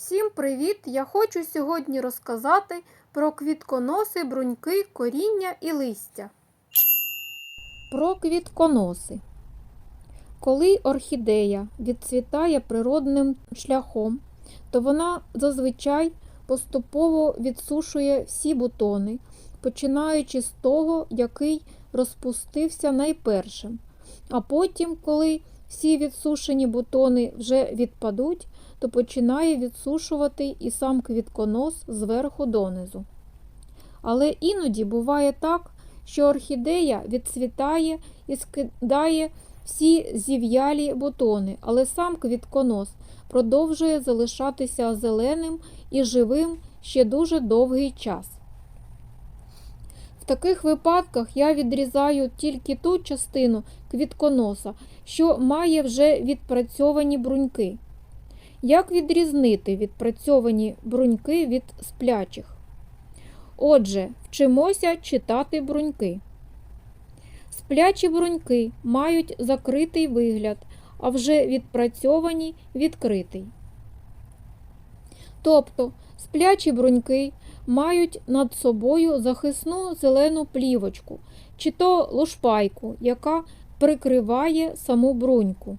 Всім привіт! Я хочу сьогодні розказати про квітконоси, бруньки, коріння і листя. Про квітконоси. Коли орхідея відцвітає природним шляхом, то вона зазвичай поступово відсушує всі бутони, починаючи з того, який розпустився найпершим. А потім, коли всі відсушені бутони вже відпадуть, то починає відсушувати і сам квітконос зверху донизу. Але іноді буває так, що орхідея відцвітає і скидає всі зів'ялі бутони, але сам квітконос продовжує залишатися зеленим і живим ще дуже довгий час. В таких випадках я відрізаю тільки ту частину квітконоса, що має вже відпрацьовані бруньки. Як відрізнити відпрацьовані бруньки від сплячих? Отже, вчимося читати бруньки. Сплячі бруньки мають закритий вигляд, а вже відпрацьовані відкритий. Тобто сплячі бруньки мають над собою захисну зелену плівочку чи то лушпайку, яка прикриває саму бруньку.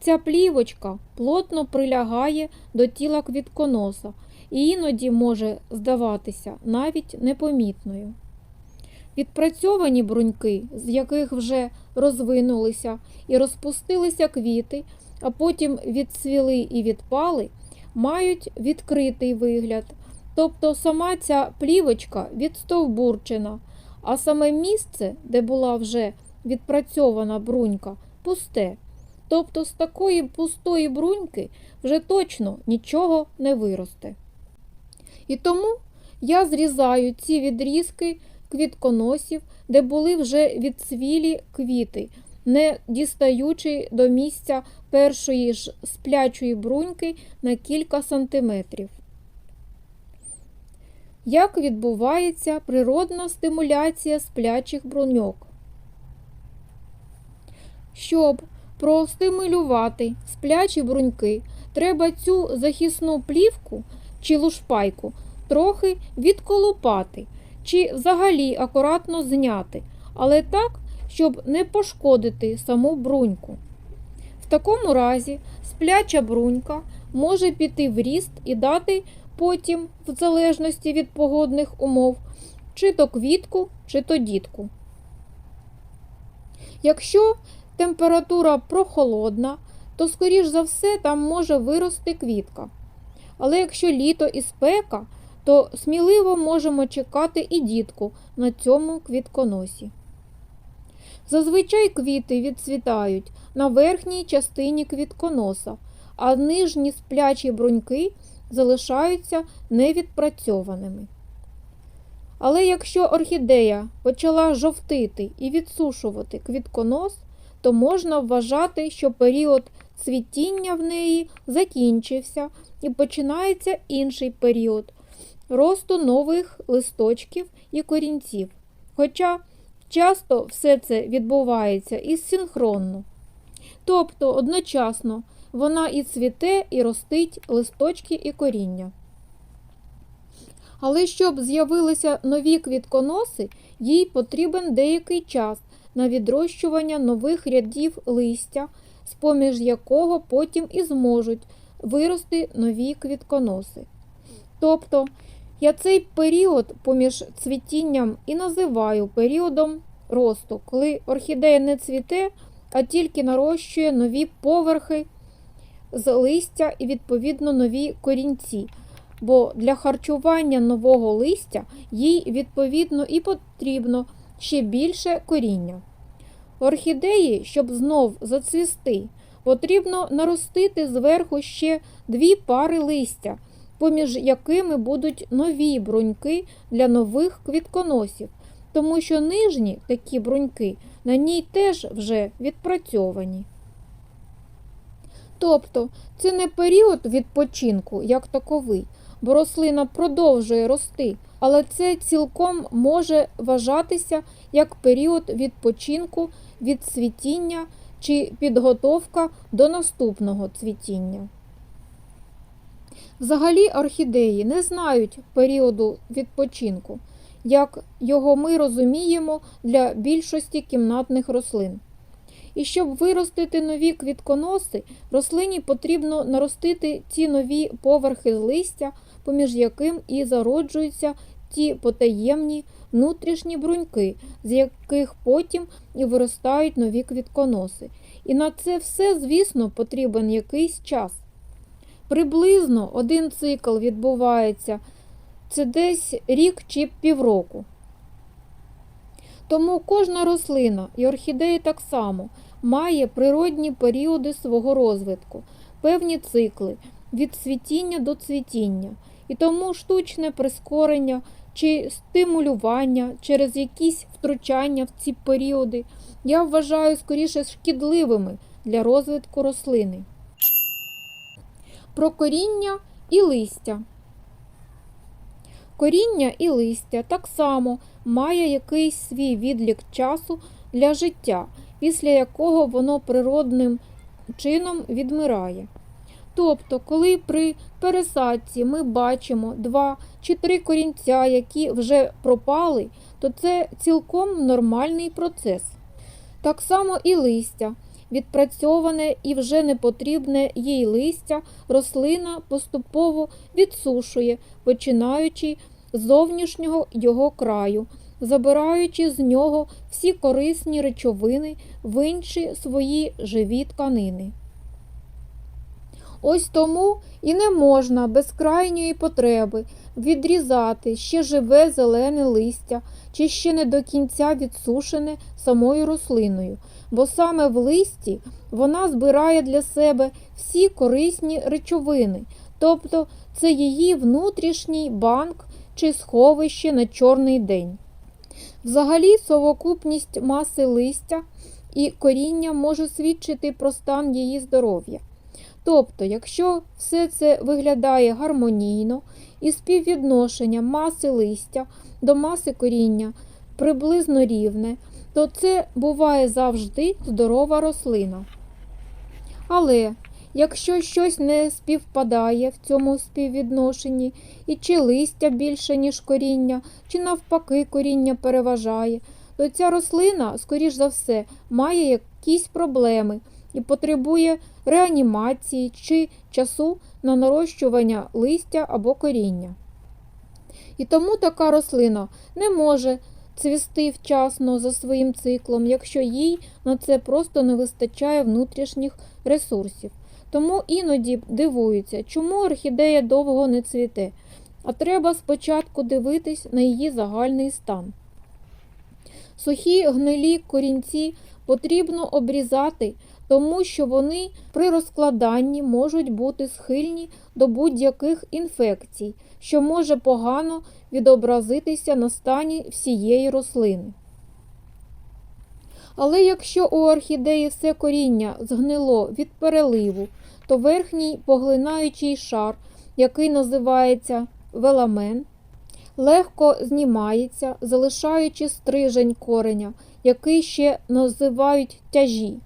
Ця плівочка плотно прилягає до тіла квітконоса і іноді може здаватися навіть непомітною. Відпрацьовані бруньки, з яких вже розвинулися і розпустилися квіти, а потім відцвіли і відпали, мають відкритий вигляд, тобто сама ця плівочка відстовбурчена, а саме місце, де була вже відпрацьована брунька, пусте. Тобто з такої пустої бруньки вже точно нічого не виросте. І тому я зрізаю ці відрізки квітконосів, де були вже відцвілі квіти, не дістаючи до місця першої ж сплячої бруньки на кілька сантиметрів. Як відбувається природна стимуляція сплячих бруньок? Щоб простимулювати сплячі бруньки, треба цю захисну плівку чи лушпайку трохи відколупати чи взагалі акуратно зняти, але так, щоб не пошкодити саму бруньку. В такому разі спляча брунька може піти в ріст і дати потім, в залежності від погодних умов, чи то квітку, чи то дітку. Якщо температура прохолодна, то, скоріш за все, там може вирости квітка. Але якщо літо і спека, то сміливо можемо чекати і дітку на цьому квітконосі. Зазвичай квіти відцвітають на верхній частині квітконоса, а нижні сплячі бруньки залишаються невідпрацьованими. Але якщо орхідея почала жовтити і відсушувати квітконос, то можна вважати, що період цвітіння в неї закінчився і починається інший період росту нових листочків і корінців. Хоча часто все це відбувається і синхронно. Тобто одночасно вона і цвіте, і ростить листочки і коріння. Але щоб з'явилися нові квітконоси, їй потрібен деякий час на відрощування нових рядів листя, з поміж якого потім і зможуть вирости нові квітконоси. Тобто я цей період поміж цвітінням і називаю періодом росту, коли орхідея не цвіте, а тільки нарощує нові поверхи з листя і, відповідно, нові корінці. Бо для харчування нового листя їй, відповідно, і потрібно ще більше коріння. Орхідеї, щоб знов зацвісти, потрібно наростити зверху ще дві пари листя, поміж якими будуть нові бруньки для нових квітконосів, тому що нижні такі бруньки на ній теж вже відпрацьовані. Тобто це не період відпочинку як таковий, бо рослина продовжує рости, але це цілком може вважатися як період відпочинку від цвітіння чи підготовка до наступного цвітіння. Взагалі орхідеї не знають періоду відпочинку, як його ми розуміємо для більшості кімнатних рослин. І щоб виростити нові квітконоси, рослині потрібно наростити ці нові поверхи листя, поміж яким і зароджуються ті потаємні внутрішні бруньки, з яких потім і виростають нові квітконоси. І на це все, звісно, потрібен якийсь час. Приблизно один цикл відбувається це десь рік чи півроку. Тому кожна рослина і орхідея так само має природні періоди свого розвитку, певні цикли від цвітіння до цвітіння, і тому штучне прискорення чи стимулювання через якісь втручання в ці періоди я вважаю скоріше шкідливими для розвитку рослини. Про коріння і листя. Коріння і листя так само має якийсь свій відлік часу для життя, після якого воно природним чином відмирає. Тобто, коли при пересадці ми бачимо два чи три корінця, які вже пропали, то це цілком нормальний процес. Так само і листя. Відпрацьоване і вже не потрібне їй листя, рослина поступово відсушує, починаючи з зовнішнього його краю, забираючи з нього всі корисні речовини в інші свої живі тканини. Ось тому і не можна без крайньої потреби відрізати ще живе зелене листя чи ще не до кінця відсушене самою рослиною, бо саме в листі вона збирає для себе всі корисні речовини, тобто це її внутрішній банк чи сховище на чорний день. Взагалі, совокупність маси листя і коріння може свідчити про стан її здоров'я. Тобто, якщо все це виглядає гармонійно і співвідношення маси листя до маси коріння приблизно рівне, то це буває завжди здорова рослина. Але якщо щось не співпадає в цьому співвідношенні, і чи листя більше, ніж коріння, чи навпаки коріння переважає, то ця рослина, скоріш за все, має якісь проблеми і потребує реанімації чи часу на нарощування листя або коріння. І тому така рослина не може цвісти вчасно за своїм циклом, якщо їй на це просто не вистачає внутрішніх ресурсів. Тому іноді дивуються, чому орхідея довго не цвіте, а треба спочатку дивитись на її загальний стан. Сухі гнилі корінці потрібно обрізати тому що вони при розкладанні можуть бути схильні до будь-яких інфекцій, що може погано відобразитися на стані всієї рослини. Але якщо у орхідеї все коріння згнило від переливу, то верхній поглинаючий шар, який називається веламен, легко знімається, залишаючи стрижень кореня, який ще називають тяжі.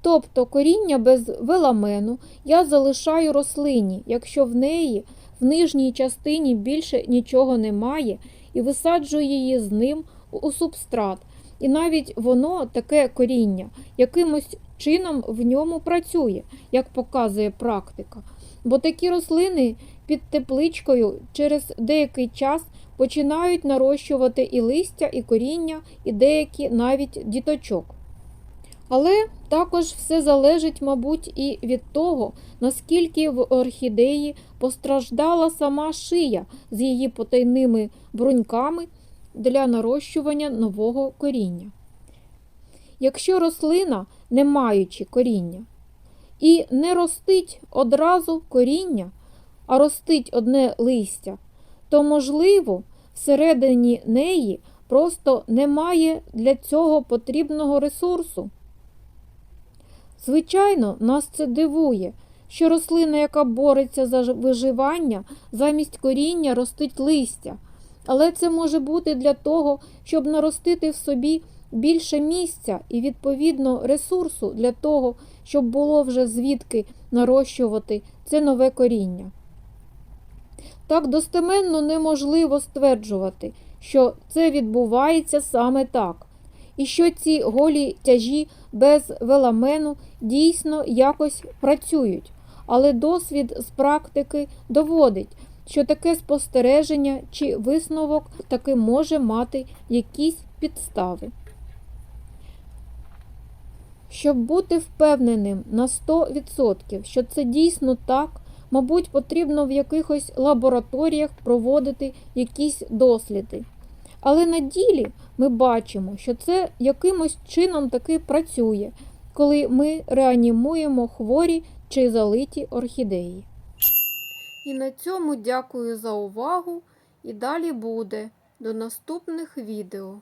Тобто коріння без веламену я залишаю рослині, якщо в неї в нижній частині більше нічого немає, і висаджую її з ним у субстрат. І навіть воно таке коріння якимось чином в ньому працює, як показує практика. Бо такі рослини під тепличкою через деякий час починають нарощувати і листя, і коріння, і деякі навіть діточок. Але також все залежить, мабуть, і від того, наскільки в орхідеї постраждала сама шия з її потайними бруньками для нарощування нового коріння. Якщо рослина, не маючи коріння, і не ростить одразу коріння, а ростить одне листя, то, можливо, всередині неї просто немає для цього потрібного ресурсу. Звичайно, нас це дивує, що рослина, яка бореться за виживання, замість коріння ростить листя. Але це може бути для того, щоб наростити в собі більше місця і, відповідно, ресурсу для того, щоб було вже звідки нарощувати це нове коріння. Так достеменно неможливо стверджувати, що це відбувається саме так, і що ці голі тяжі без веламену дійсно якось працюють, але досвід з практики доводить, що таке спостереження чи висновок таки може мати якісь підстави. Щоб бути впевненим на 100%, що це дійсно так, мабуть, потрібно в якихось лабораторіях проводити якісь досліди. Але на ділі ми бачимо, що це якимось чином таки працює, коли ми реанімуємо хворі чи залиті орхідеї. І на цьому дякую за увагу і далі буде. До наступних відео.